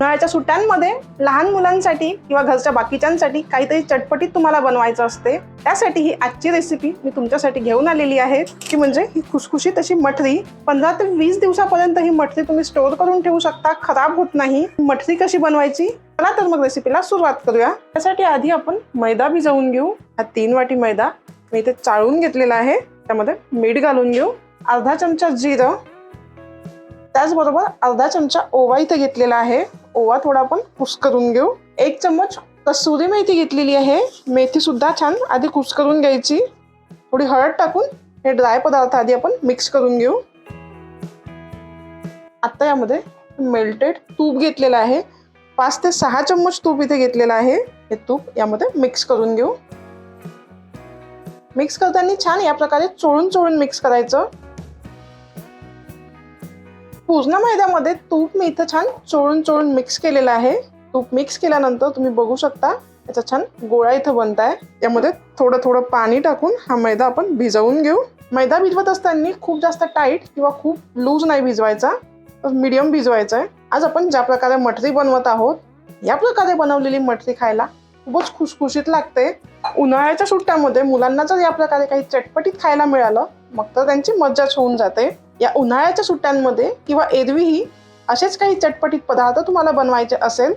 उन्हाळ्याच्या सुट्ट्यांमध्ये लहान मुलांसाठी किंवा घरच्या बाकीच्यांसाठी काहीतरी चटपटीत तुम्हाला बनवायचं असते. त्यासाठी ही आजची रेसिपी मी तुमच्यासाठी घेऊन आलेली आहे. की म्हणजे ही खुसखुशीत अशी मठरी. पंधरा ते वीस दिवसापर्यंत ही मठरी तुम्ही स्टोअर करून ठेवू शकता. खराब होत नाही. मठरी कशी बनवायची? चला तर मग रेसिपीला सुरुवात करूया. त्यासाठी आधी आपण मैदा भिजवून घेऊ. हा तीन वाटी मैदा. मी इथे चाळून घेतलेला आहे. त्यामध्ये मीठ घालून घेऊ. अर्धा चमचा जिरं. त्याचबरोबर अर्धा चमचा ओवा इथे घेतलेला आहे. ओवा थोडा आपण कुस्करून घेऊ. एक चम्मच कसुरी मेथी घेतलेली आहे. मेथी सुद्धा छान आधी कुस्करून घ्यायची. थोडी हळद टाकून हे ड्राय पदार्थ आधी आपण मिक्स करून घेऊ. आता यामध्ये मेल्टेड तूप घेतलेलं आहे. पाच ते सहा चम्मच तूप इथे घेतलेलं आहे. हे तूप यामध्ये मिक्स करून घेऊ. मिक्स करताना छान या प्रकारे चोळून चोळून मिक्स करायचं. पूर्ण मैद्यामध्ये तूप मी इथं छान चोळून चोळून मिक्स केलेलं आहे. तूप मिक्स केल्यानंतर तुम्ही बघू शकता याचा छान गोळा इथं बनत आहे यामध्ये थोडं थोडं पाणी टाकून हा मैदा आपण भिजवून घेऊ. मैदा भिजवत असताना खूप जास्त टाईट किंवा खूप लूज नाही भिजवायचा तर मीडियम भिजवायचा आहे आज आपण ज्या प्रकारे मठरी बनवत आहोत या प्रकारे बनवलेली मठरी खायला खूपच खुशखुशीत लागते. उन्हाळ्याच्या सुट्ट्यामध्ये मुलांना जर या प्रकारे काही चटपटीत खायला मिळालं मग तर त्यांची मज्जाच होऊन जाते. या उन्हाळ्याच्या सुट्ट्यांमध्ये किंवा एरवीही असेच काही चटपटीत पदार्थ तुम्हाला बनवायचे असेल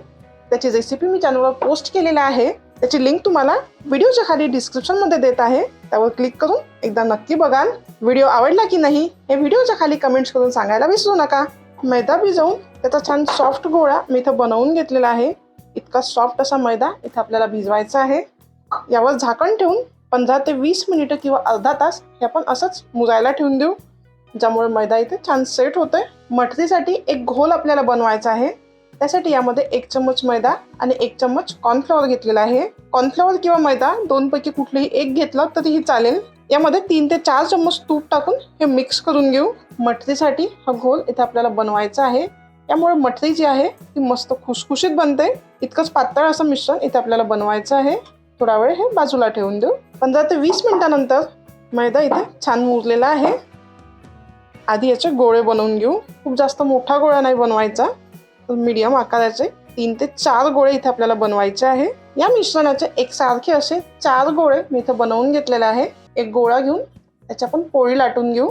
त्याची रेसिपी मी चॅनलवर पोस्ट केलेली आहे. त्याची लिंक तुम्हाला व्हिडिओच्या खाली डिस्क्रिप्शनमध्ये देत आहे. त्यावर क्लिक करून एकदा नक्की बघाल. व्हिडिओ आवडला की नाही हे व्हिडिओच्या खाली कमेंट्स करून सांगायला विसरू नका. मैदा भिजवून त्याचा छान सॉफ्ट गोळा मी इथं बनवून घेतलेला आहे. इतका सॉफ्ट असा मैदा इथं आपल्याला भिजवायचा आहे. यावर झाकण ठेवून पंधरा ते वीस मिनिटं किंवा अर्धा तास हे आपण असंच मुजायला ठेवून देऊ. ज्यामुळे मैदा इथे छान सेट होतोय. मठरीसाठी एक घोल आपल्याला बनवायचा आहे. त्यासाठी यामध्ये एक चम्मच मैदा आणि एक चम्मच कॉर्नफ्लॉवर घेतलेला आहे. कॉर्नफ्लॉवर किंवा मैदा दोनपैकी कुठलीही एक घेतलं तरीही चालेल. यामध्ये तीन ते चार चम्मच तूप टाकून हे मिक्स करून घेऊ. मठरीसाठी हा घोल इथे आपल्याला बनवायचा आहे. त्यामुळे मठरी जी आहे ती मस्त खुसखुशीत बनते. इतकंच पातळ असं मिश्रण इथे आपल्याला बनवायचं आहे. थोडा वेळ हे बाजूला ठेवून देऊ. पंधरा ते वीस मिनिटानंतर मैदा इथे छान मुरलेला आहे. आधी याचे गोळे बनवून घेऊ. खूप जास्त मोठा गोळा नाही बनवायचा. मीडियम आकाराचे तीन ते चार गोळे इथे आपल्याला बनवायचे आहे. या मिश्रणाचे एकसारखे असे चार गोळे मी इथे बनवून घेतलेले आहे. एक गोळा घेऊन त्याची आपण पोळी लाटून घेऊ.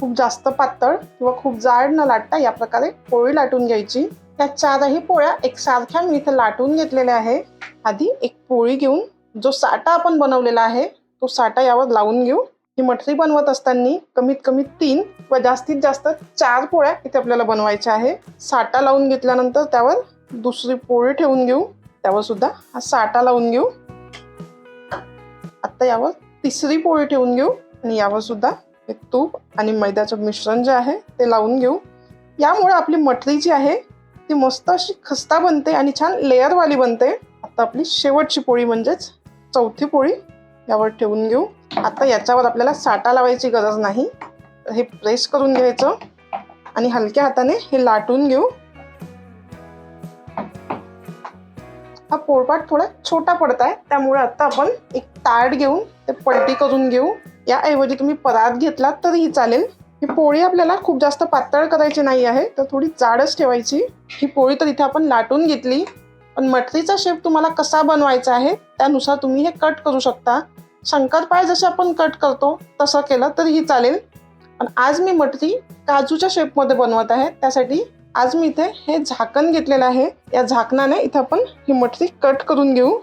खूप जास्त पातळ किंवा खूप जाड न लाटता या प्रकारे पोळी लाटून घ्यायची. त्या चारही पोळ्या एकसारख्या मी इथे लाटून घेतलेल्या आहे. आधी एक पोळी घेऊन जो साठा आपण बनवलेला आहे तो साठा यावर लावून घेऊ. ही मठरी बनवत असताना कमीत कमी तीन व जास्तीत जास्त चार पोळ्या इथे आपल्याला बनवायच्या आहे. साठा लावून घेतल्यानंतर त्यावर दुसरी पोळी ठेवून घेऊ. त्यावर सुद्धा हा साठा लावून घेऊ. आता यावर तिसरी पोळी ठेवून घेऊ. आणि यावर सुद्धा हे तूप आणि मैद्याचं मिश्रण जे आहे ते लावून घेऊ. यामुळे आपली मठरी जी आहे ती मस्त अशी खस्ता बनते आणि छान लेअरवाली बनते. आता आपली शेवटची पोळी म्हणजेच चौथी पोळी यावर ठेवून घेऊ. आता याच्यावर आपल्याला साठा लावायची गरज नाही. हे प्रेस करून घ्यायचं आणि हलक्या हाताने हे लाटून घेऊ. हा पोळपाट थोडा छोटा पडत आहे त्यामुळे आता आपण एक ताट घेऊन ते पलटी करून घेऊ. याऐवजी तुम्ही परात घेतलात तरीही चालेल. ही पोळी आपल्याला खूप जास्त पातळ करायची नाही आहे तर थोडी जाडच ठेवायची. ही पोळी तर इथे आपण लाटून घेतली. पण मटरीचा शेप तुम्हाला कसा बनवायचा आहे त्यानुसार तुम्ही हे कट करू शकता. शंकरपाळ जसे आपण कट करतो तसं केलं तरीही चालेल. पण आज मी मटरी काजूच्या शेपमध्ये बनवत आहे त्यासाठी आज मी इथे हे झाकण घेतलेलं आहे. या झाकणाने इथे आपण ही मटरी कट करून घेऊ.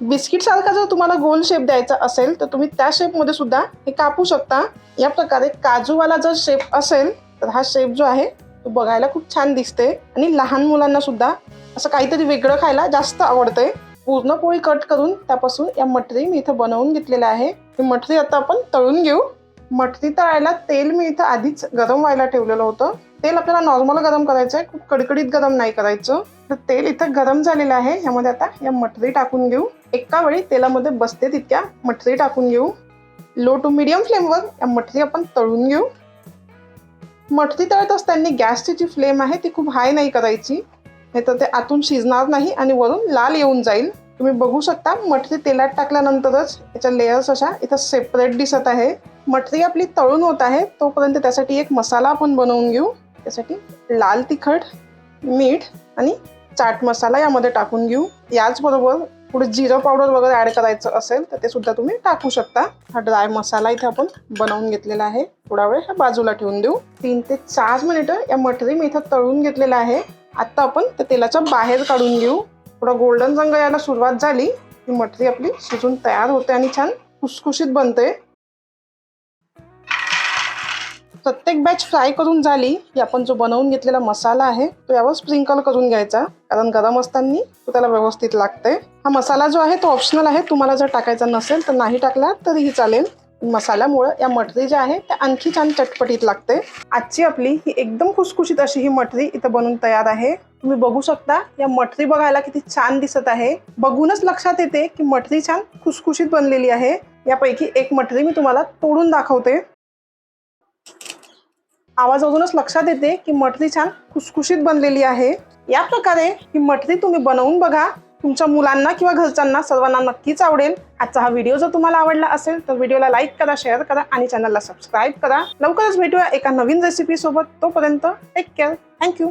बिस्किटसारखा जर तुम्हाला गोल शेप द्यायचा असेल तर तुम्ही त्या शेपमध्ये सुद्धा हे कापू शकता. या प्रकारे काजूवाला जर शेप असेल तर हा शेप जो आहे तो बघायला खूप छान दिसते आणि लहान मुलांना सुद्धा असं काहीतरी वेगळं खायला जास्त आवडते पूर्ण पोळी कट करून त्यापासून या मटरी मी इथं बनवून घेतलेल्या आहे. ही मटरी आता आपण तळून घेऊ. मटरी तळायला तेल मी इथं आधीच गरम व्हायला ठेवलेलं होतं. तेल आपल्याला नॉर्मल गरम करायचं आहे खूप कडकडीत गरम नाही करायचं. तर तेल इथं गरम झालेलं आहे. ह्यामध्ये आता या मटरी टाकून घेऊ. एका वेळी तेलामध्ये बसते तितक्या मटरी टाकून घेऊ. लो टू मिडियम फ्लेमवर या मटरी आपण तळून घेऊ. मटरी तळत असताना गॅसची जी फ्लेम आहे ती खूप हाय नाही करायची. नाही तर ते आतून शिजणार नाही आणि वरून लाल येऊन जाईल. तुम्ही बघू शकता मटरी तेलात टाकल्यानंतरच याच्या लेयर्स अशा इथं सेपरेट दिसत आहे. मटरी आपली तळून होत आहे तोपर्यंत त्यासाठी एक मसाला आपण बनवून घेऊ. त्यासाठी लाल तिखट मीठ आणि चाट मसाला यामध्ये टाकून घेऊ. याचबरोबर पुढे जिरं पावडर वगैरे ऍड करायचं असेल तर ते सुद्धा तुम्ही टाकू शकता. हा ड्राय मसाला इथे आपण बनवून घेतलेला आहे. थोडा वेळ ह्या बाजूला ठेवून देऊ. तीन ते चार मिनिटं या मटरी मी इथं तळून घेतलेला आहे. आत्ता आपण त्या तेलाच्या बाहेर काढून घेऊ. थोडा गोल्डन रंग यायला सुरुवात झाली. की मटरी आपली शिजून तयार होते आणि छान खुसखुशीत बनते. प्रत्येक बॅच फ्राय करून झाली की आपण जो बनवून घेतलेला मसाला आहे तो यावर स्प्रिंकल करून घ्यायचा. कारण गरम असताना तो त्याला व्यवस्थित लागते. हा मसाला जो आहे तो ऑप्शनल आहे. तुम्हाला जर टाकायचा नसेल तर नाही टाकला तरीही चालेल. मसाल्यामुळं या मठरी ज्या आहे त्या आणखी छान चटपटीत लागते. आजची आपली ही एकदम खुसखुशीत अशी ही मठरी इथं बनून तयार आहे. तुम्ही बघू शकता या मठरी बघायला किती छान दिसत आहे. बघूनच लक्षात येते की मठरी छान खुसखुशीत बनलेली आहे. यापैकी एक मठरी मी तुम्हाला तोडून दाखवते. आवाजातूनच लक्षात येते की मठरी छान खुसखुशीत बनलेली आहे. या प्रकारे ही मठरी तुम्ही बनवून बघा. तुमच्या मुलांना किंवा घरच्यांना सर्वांना नक्कीच आवडेल. आजचा हा व्हिडिओ जर तुम्हाला आवडला असेल तर व्हिडिओला लाईक करा शेअर करा आणि चॅनलला सबस्क्राईब करा. लवकरच भेटूया एका नवीन रेसिपी सोबत. तोपर्यंत टेक केअर थँक्यू